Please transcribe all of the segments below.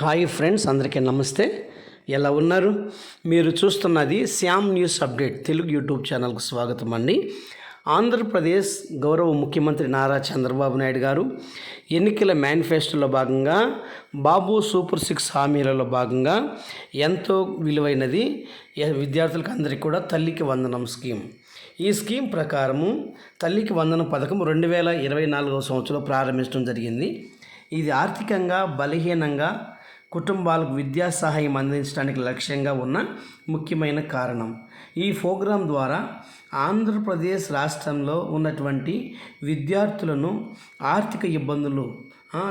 Hi friends అందరికీ నమస్తే. ఎలా ఉన్నారు? మీరు చూస్తున్నది Shyam news update Telugu YouTube ఛానల్కు స్వాగతం అండి. ఆంధ్రప్రదేశ్ గౌరవ ముఖ్యమంత్రి నారా చంద్రబాబు నాయుడు గారు ఎన్నికల మేనిఫెస్టోలో భాగంగా బాబు సూపర్ సిక్స్ హామీలలో భాగంగా ఎంతో విలువైనది విద్యార్థులకు అందరికీ కూడా తల్లికి వందనం స్కీమ్. ఈ స్కీమ్ ప్రకారము తల్లికి వందనం పథకం రెండు వేల ఇరవై నాలుగవ సంవత్సరంలో ప్రారంభించడం జరిగింది. ఇది ఆర్థికంగా బలహీనంగా కుటుంబాలకు విద్యా సహాయం అందించడానికి లక్ష్యంగా ఉన్న ముఖ్యమైన కారణం. ఈ ప్రోగ్రాం ద్వారా ఆంధ్రప్రదేశ్ రాష్ట్రంలో ఉన్నటువంటి విద్యార్థులను ఆర్థిక ఇబ్బందులు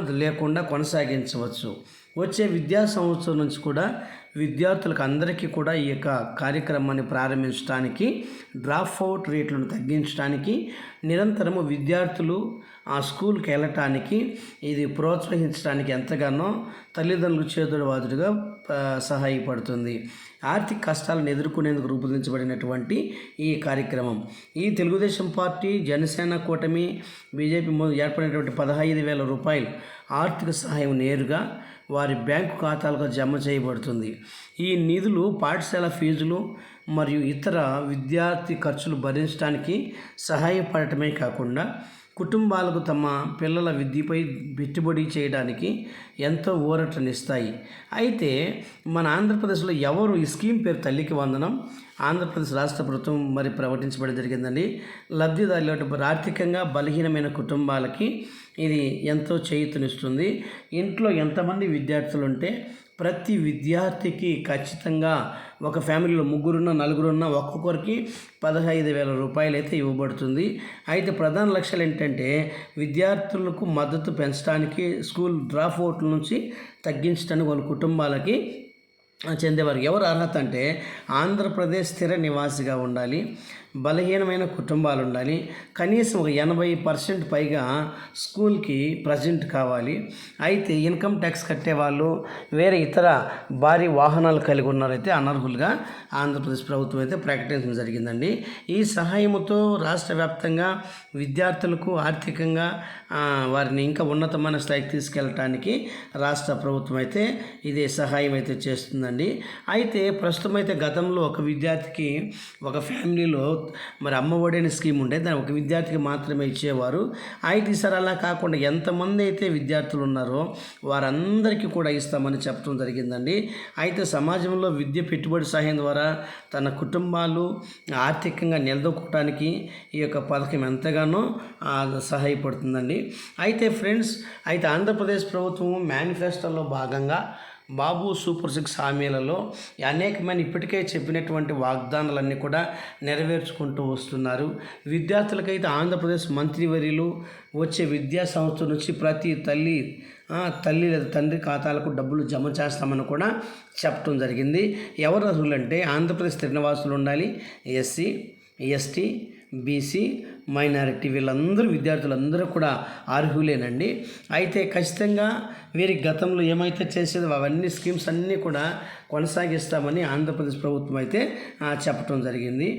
లేకుండా కొనసాగించవచ్చు. వచ్చే విద్యా సంవత్సరం నుంచి కూడా విద్యార్థులకు అందరికీ కూడా ఈ యొక్క కార్యక్రమాన్ని ప్రారంభించడానికి డ్రాప్ అవుట్ రేట్లను తగ్గించడానికి నిరంతరము విద్యార్థులు ఆ స్కూల్కి వెళ్ళటానికి ఇది ప్రోత్సహించడానికి ఎంతగానో తల్లిదండ్రులు చేదుడువాదుడుగా సహాయపడుతుంది. ఆర్థిక కష్టాలను ఎదుర్కొనేందుకు రూపొందించబడినటువంటి ఈ కార్యక్రమం. ఈ తెలుగుదేశం పార్టీ జనసేన కూటమి బీజేపీ ఏర్పడినటువంటి పదహైదు వేల రూపాయలు ఆర్థిక సహాయం నేరుగా వారి బ్యాంకు ఖాతాలకు జమ చేయబడుతుంది. ఈ నిధులు పాఠశాల ఫీజులు మరియు ఇతర విద్యార్థి ఖర్చులు భరించడానికి సహాయపడటమే కాకుండా కుటుంబాలకు తమ పిల్లల విద్యపై పెట్టుబడి చేయడానికి ఎంతో ఊరటనిస్తాయి. అయితే మన ఆంధ్రప్రదేశ్లో ఎవరు ఈ స్కీమ్ పేరు తల్లికి వందనం? ఆంధ్రప్రదేశ్ రాష్ట్ర ప్రభుత్వం మరి ప్రకటించబడి జరిగిందండి. లబ్ధిదారులు ఆర్థికంగా బలహీనమైన కుటుంబాలకి ఇది ఎంతో చేయూతనిస్తుంది. ఇంట్లో ఎంతమంది విద్యార్థులు ఉంటే ప్రతి విద్యార్థికి ఖచ్చితంగా ఒక ఫ్యామిలీలో ముగ్గురున్న నలుగురున్న ఒక్కొక్కరికి పదహైదు వేల రూపాయలు అయితే ఇవ్వబడుతుంది. అయితే ప్రధాన లక్ష్యాలు ఏంటంటే విద్యార్థులకు మద్దతు పెంచడానికి స్కూల్ డ్రాప్ అవుట్ల నుంచి తగ్గించడానికి వాళ్ళ కుటుంబాలకి చెందేవారు. ఎవరు అర్హత అంటే ఆంధ్రప్రదేశ్ స్థిర నివాసిగా ఉండాలి. బలహీనమైన కుటుంబాలు ఉండాలి కనీసం ఒక ఎనభై పర్సెంట్ పైగా స్కూల్కి ప్రజెంట్ కావాలి. అయితే ఇన్కమ్ ట్యాక్స్ కట్టేవాళ్ళు వేరే ఇతర భారీ వాహనాలు కలిగి ఉన్నారైతే అనర్హులుగా ఆంధ్రప్రదేశ్ ప్రభుత్వం అయితే ప్రకటించడం జరిగిందండి. ఈ సహాయముతో రాష్ట్ర వ్యాప్తంగా విద్యార్థులకు ఆర్థికంగా వారిని ఇంకా ఉన్నతమైన స్థాయికి తీసుకెళ్ళటానికి రాష్ట్ర ప్రభుత్వం అయితే ఇది సహాయం అయితే చేస్తుందండి. అయితే ప్రస్తుతం అయితే గతంలో ఒక విద్యార్థికి ఒక ఫ్యామిలీలో మరి అమ్మఒడి అనే స్కీమ్ ఉండే దాని ఒక విద్యార్థికి మాత్రమే ఇచ్చేవారు. అయితే ఈసారి అలా కాకుండా ఎంతమంది అయితే విద్యార్థులు ఉన్నారో వారందరికీ కూడా ఇస్తామని చెప్పడం జరిగిందండి. అయితే సమాజంలో విద్య పెట్టుబడి సహాయం ద్వారా తన కుటుంబాలు ఆర్థికంగా నిలదొక్కడానికి ఈ యొక్క పథకం ఎంతగానో సహాయపడుతుందండి. అయితే ఫ్రెండ్స్ అయితే ఆంధ్రప్రదేశ్ ప్రభుత్వం మేనిఫెస్టోలో భాగంగా బాబు సూపర్ సిక్స్ హామీలలో అనేకమైన ఇప్పటికే చెప్పినటువంటి వాగ్దానాలన్నీ కూడా నెరవేర్చుకుంటూ వస్తున్నారు. విద్యార్థులకైతే ఆంధ్రప్రదేశ్ మంత్రివర్యులు వచ్చే విద్యా సంస్థ నుంచి ప్రతి తల్లి తల్లి లేదా తండ్రి ఖాతాలకు డబ్బులు జమ చేస్తామని కూడా చెప్పడం జరిగింది. ఎవరు అర్హులంటే ఆంధ్రప్రదేశ్ తిరునివాసులు ఉండాలి. ఎస్సీ ఎస్టీ బీసీ మైనారిటీ వీళ్ళందరూ విద్యార్థులందరూ కూడా అర్హులేనండి. అయితే ఖచ్చితంగా వీరి గతంలో ఏమైతే చేసేదో అవన్నీ స్కీమ్స్ అన్నీ కూడా కొనసాగిస్తామని ఆంధ్రప్రదేశ్ ప్రభుత్వం అయితే చెప్పడం జరిగింది.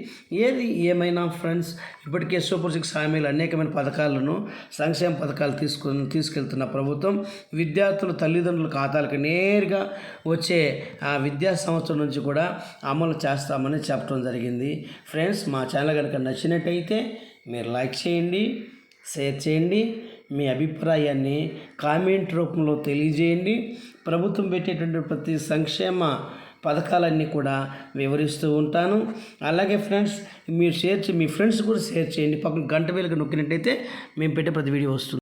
ఏది ఏమైనా ఫ్రెండ్స్ ఇప్పటికే సూపర్ సిక్స్ హామీలు అనేకమైన పథకాలను సంక్షేమ పథకాలు తీసుకుని తీసుకెళ్తున్న ప్రభుత్వం విద్యార్థుల తల్లిదండ్రుల ఖాతాలకు నేరుగా వచ్చే విద్యా సంవత్సరం నుంచి కూడా అమలు చేస్తామని చెప్పడం జరిగింది. ఫ్రెండ్స్ మా ఛానల్ కనుక నచ్చినట్టయితే మీరు లైక్ చేయండి షేర్ చేయండి మీ అభిప్రాయాన్ని కామెంట్ రూపంలో తెలియజేయండి. ప్రభుత్వం పెట్టేటువంటి ప్రతి సంక్షేమ పథకాలన్నీ కూడా వివరిస్తూ ఉంటాను. అలాగే ఫ్రెండ్స్ మీరు షేర్ చే మీ ఫ్రెండ్స్ కూడా షేర్ చేయండి. పక్కన గంట వేలకు నొక్కినట్టయితే మేము పెట్టే ప్రతి వీడియో వస్తుంది.